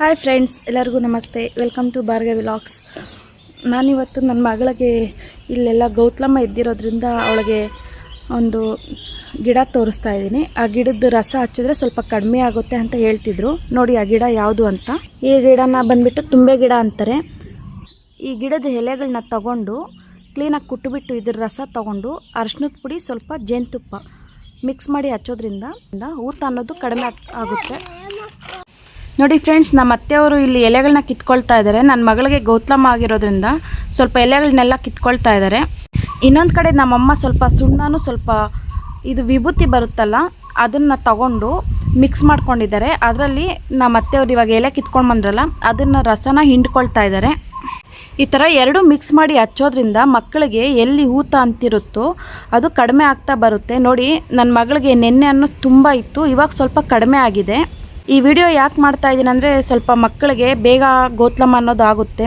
Hi friends ಎಲ್ಲರಿಗೂ ನಮಸ್ತೆ. Welcome to ಬಾರ್ಗೆ vlogs ನಾನಿವತ್ತು ನನ್ನ ಮಗಳಿಗೆ ಇಲ್ಲೆಲ್ಲ ಗೌತಲಮ್ಮ ಇದ್ದಿರೋದ್ರಿಂದ ಅವಳಿಗೆ ಒಂದು ಗಿಡ ತೋರಿಸ್ತಾ ಇದ್ದೀನಿ. ಆ ಗಿಡದ ರಸ ಹಚ್ಚಿದ್ರೆ ಸ್ವಲ್ಪ ಕಡಿಮೆ ಆಗುತ್ತೆ ಅಂತ ಹೇಳ್ತಿದ್ರು. ನೋಡಿ ಆ ಗಿಡ ಯಾವುದು ಅಂತ. ಈ ಗಿಡನ ಬಂದುಬಿಟ್ಟು ತುಂಬೆ ಗಿಡ ಅಂತಾರೆ. ಈ ಗಿಡದ ಎಲೆಗಳನ್ನ ತಗೊಂಡು ಕ್ಲೀನಾಗಿ ಕುಟ್ಟುಬಿಟ್ಟು ಇದ್ರ ರಸ ತಗೊಂಡು ಅರ್ಶಿನದ ಪುಡಿ, ಸ್ವಲ್ಪ ಜೇನುತುಪ್ಪ ಮಿಕ್ಸ್ ಮಾಡಿ ಹಚ್ಚೋದ್ರಿಂದ ಊತ ಅನ್ನೋದು ಕಡಿಮೆ ಆಗ್- ಆಗುತ್ತೆ. ನೋಡಿ ಫ್ರೆಂಡ್ಸ್, ನಮ್ಮ ಅತ್ತೆಯವರು ಇಲ್ಲಿ ಎಲೆಗಳನ್ನ ಕಿತ್ಕೊಳ್ತಾ ಇದ್ದಾರೆ. ನನ್ನ ಮಗಳಿಗೆ ಗೌತಮ ಆಗಿರೋದ್ರಿಂದ ಸ್ವಲ್ಪ ಎಲೆಗಳನ್ನೆಲ್ಲ ಕಿತ್ಕೊಳ್ತಾ ಇದ್ದಾರೆ. ಇನ್ನೊಂದು ಕಡೆ ನಮ್ಮಮ್ಮ ಸ್ವಲ್ಪ ಸುಣ್ಣನೂ ಸ್ವಲ್ಪ ಇದು ವಿಭೂತಿ ಬರುತ್ತಲ್ಲ, ಅದನ್ನು ತಗೊಂಡು ಮಿಕ್ಸ್ ಮಾಡ್ಕೊಂಡಿದ್ದಾರೆ. ಅದರಲ್ಲಿ ನಮ್ಮ ಅತ್ತೆಯವರು ಇವಾಗ ಎಲೆ ಕಿತ್ಕೊಂಡು ಬಂದ್ರಲ್ಲ, ಅದನ್ನು ರಸನ ಹಿಂಡ್ಕೊಳ್ತಾ ಇದ್ದಾರೆ. ಈ ಥರ ಎರಡು ಮಿಕ್ಸ್ ಮಾಡಿ ಹಚ್ಚೋದ್ರಿಂದ ಮಕ್ಕಳಿಗೆ ಎಲ್ಲಿ ಊತ ಅಂತಿರುತ್ತೋ ಅದು ಕಡಿಮೆ ಆಗ್ತಾ ಬರುತ್ತೆ. ನೋಡಿ ನನ್ನ ಮಗಳಿಗೆ ನೆನ್ನೆ ಅನ್ನೋದು ತುಂಬ ಇತ್ತು, ಇವಾಗ ಸ್ವಲ್ಪ ಕಡಿಮೆ ಆಗಿದೆ. ಈ ವಿಡಿಯೋ ಯಾಕೆ ಮಾಡ್ತಾ ಇದ್ದೀನಿ ಅಂದರೆ ಸ್ವಲ್ಪ ಮಕ್ಕಳಿಗೆ ಬೇಗ ಗೋತ್ಲಮ್ಮ ಅನ್ನೋದು ಆಗುತ್ತೆ.